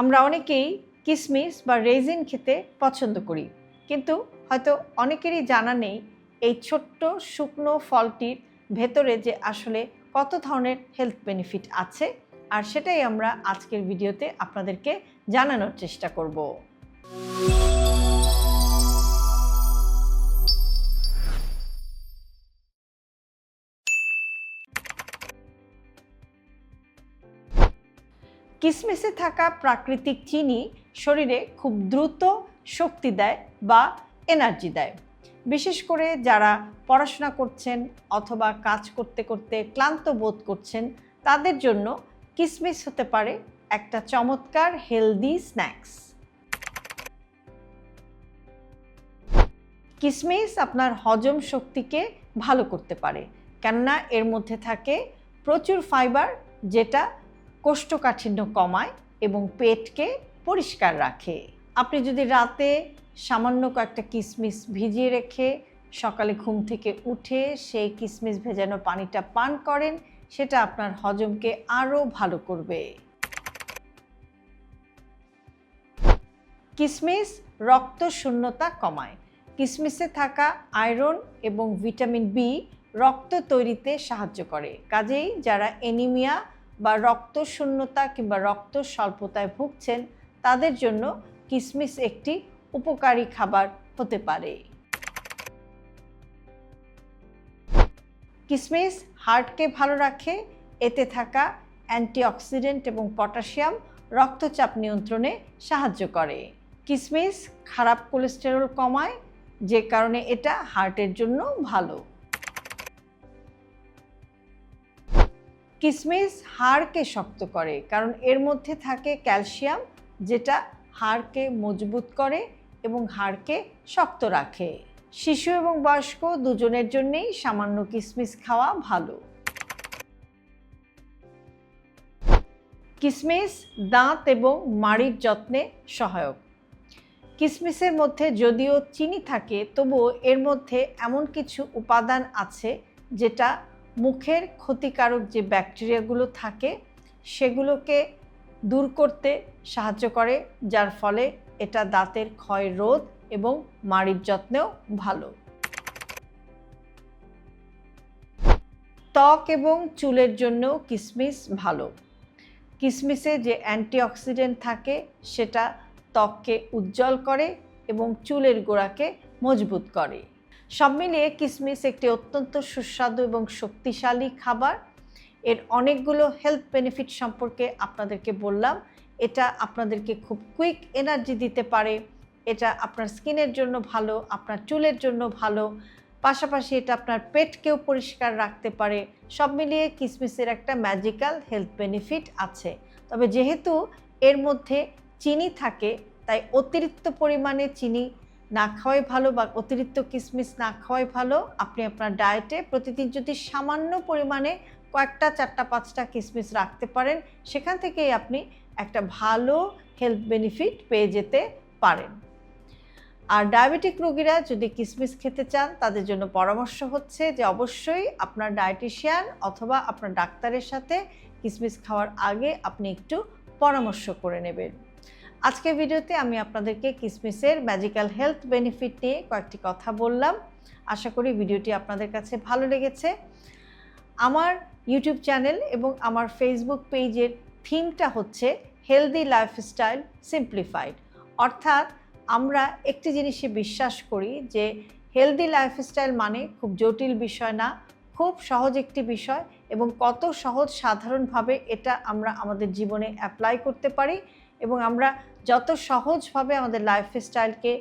আমরা অনেকেই কিসমিস বা রেজিন খেতে পছন্দ করি, কিন্তু হয়তো অনেকেরই জানা নেই এই ছোট্ট শুকনো ফলটির ভেতরে যে আসলে কত ধরনের হেলথ বেনিফিট আছে, আর সেটাই আমরা আজকের ভিডিওতে আপনাদেরকে জানানোর চেষ্টা করব। কিসমিসে থাকা প্রাকৃতিক চিনি শরীরে খুব দ্রুত শক্তি দেয় বা এনার্জি দেয়। বিশেষ করে যারা পড়াশোনা করছেন অথবা কাজ করতে করতে ক্লান্ত বোধ করছেন, তাদের জন্য কিসমিস হতে পারে একটা চমৎকার হেলদি স্ন্যাক্স। কিসমিস আপনার হজম শক্তিকে ভালো করতে পারে, কেননা এর মধ্যে থাকে প্রচুর ফাইবার, যেটা কোষ্ঠকাঠিন্য কমায় এবং পেটকে পরিষ্কার রাখে। আপনি যদি রাতে সামান্য কয়েকটা কিসমিস ভিজিয়ে রেখে সকালে ঘুম থেকে উঠে সেই কিসমিস ভেজানো পানিটা পান করেন, সেটা আপনার হজমকে আরও ভালো করবে। কিসমিস রক্ত শূন্যতা কমায়। কিসমিসে থাকা আয়রন এবং ভিটামিন বি রক্ত তৈরিতে সাহায্য করে। কাজেই যারা এনিমিয়া বা রক্ত শূন্যতা কিংবা রক্ত স্বল্পতায় ভুগছেন, তাদের জন্য কিসমিস একটি উপকারী খাবার হতে পারে। কিসমিস হার্টকে ভালো রাখে, এতে থাকা অ্যান্টিঅক্সিডেন্ট এবং পটাশিয়াম রক্তচাপ নিয়ন্ত্রণে সাহায্য করে। কিসমিস খারাপ কোলেস্টেরল কমায়, যে কারণে এটা হার্টের জন্য ভালো। কিসমিস হাড়কে শক্ত করে, কারণ এর মধ্যে থাকে ক্যালসিয়াম, যেটা হাড়কে মজবুত করে এবং হাড়কে শক্ত রাখে। শিশু এবং বয়স্ক দুজনের জন্যেই সামান্য কিসমিস খাওয়া ভালো। কিসমিস দাঁত এবং মাড়ির যত্নে সহায়ক। কিসমিসের মধ্যে যদিও চিনি থাকে, তবুও এর মধ্যে এমন কিছু উপাদান আছে, যেটা মুখের ক্ষতিকারক যে ব্যাকটেরিয়াগুলো থাকে, সেগুলোকে দূর করতে সাহায্য করে, যার ফলে এটা দাঁতের ক্ষয় রোধ এবং মাড়ির যত্নেও ভালো। ত্বক এবং চুলের জন্যও কিসমিস ভালো। কিসমিসে যে অ্যান্টিঅক্সিডেন্ট থাকে, সেটা ত্বককে উজ্জ্বল করে এবং চুলের গোড়াকে মজবুত করে। সব মিলিয়ে কিসমিস একটি অত্যন্ত সুস্বাদু এবং শক্তিশালী খাবার। এর অনেকগুলো হেলথ বেনিফিট সম্পর্কে আপনাদেরকে বললাম। এটা আপনাদেরকে খুব কুইক এনার্জি দিতে পারে। এটা আপনার স্কিনের জন্য ভালো, আপনার চুলের জন্য ভালো। পাশাপাশি এটা আপনার পেটকেও পরিষ্কার রাখতে পারে। সব মিলিয়ে কিসমিসের একটা ম্যাজিক্যাল হেলথ বেনিফিট আছে। তবে যেহেতু এর মধ্যে চিনি থাকে, তাই অতিরিক্ত পরিমাণে চিনি না খাওয়াই ভালো বা অতিরিক্ত কিসমিস না খাওয়াই ভালো, আপনি আপনার ডায়েটে প্রতিদিন যদি সামান্য পরিমাণে কয়েকটা, চারটা, পাঁচটা কিসমিস রাখতে পারেন, সেখান থেকেই আপনি একটা ভালো হেলথ বেনিফিট পেয়ে যেতে পারেন। আর ডায়াবেটিক রোগীরা যদি কিসমিস খেতে চান, তাদের জন্য পরামর্শ হচ্ছে যে অবশ্যই আপনার ডায়েটিশিয়ান অথবা আপনার ডাক্তারের সাথে কিসমিস খাওয়ার আগে আপনি একটু পরামর্শ করে নেবেন। আজকের ভিডিওতে আমি আপনাদেরকে কিসমিসের ম্যাজিক্যাল হেলথ বেনিফিট নিয়ে কয়েকটি কথা বললাম। আশা করি ভিডিওটি আপনাদের কাছে ভালো লেগেছে। আমার ইউটিউব চ্যানেল এবং আমার ফেসবুক পেজের থিমটা হচ্ছে হেলদি লাইফস্টাইল সিম্পলিফাইড অর্থাৎ আমরা একটি জিনিসে বিশ্বাস করি যে হেলদি লাইফস্টাইল মানে খুব জটিল বিষয় না, খুব সহজ একটি বিষয় এবং কত সহজ সাধারণভাবে এটা আমরা আমাদের জীবনে অ্যাপ্লাই করতে পারি। এবং আমরা যত সহজভাবে আমাদের লাইফস্টাইলকে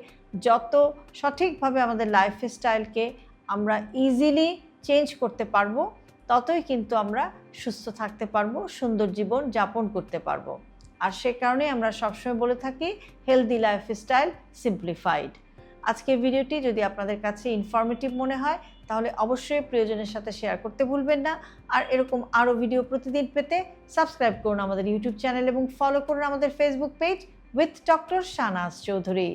যত সঠিকভাবে আমাদের লাইফস্টাইলকে আমরা ইজিলি চেঞ্জ করতে পারব, ততই কিন্তু আমরা সুস্থ থাকতে পারব, সুন্দর জীবন যাপন করতে পারব। আর সে কারণে আমরা সবসময় বলে থাকি হেলদি লাইফস্টাইল সিম্পলিফাইড আজকের ভিডিওটি যদি আপনাদের কাছে ইনফরমেটিভ মনে হয় তাহলে অবশ্যই প্রিয়জনের সাথে শেয়ার করতে ভুলবেন না। আর এরকম আরও ভিডিও প্রতিদিন পেতে সাবস্ক্রাইব করুন আমাদের ইউটিউব চ্যানেল এবং ফলো করুন আমাদের Facebook page with doctor Shanaz Chowdhury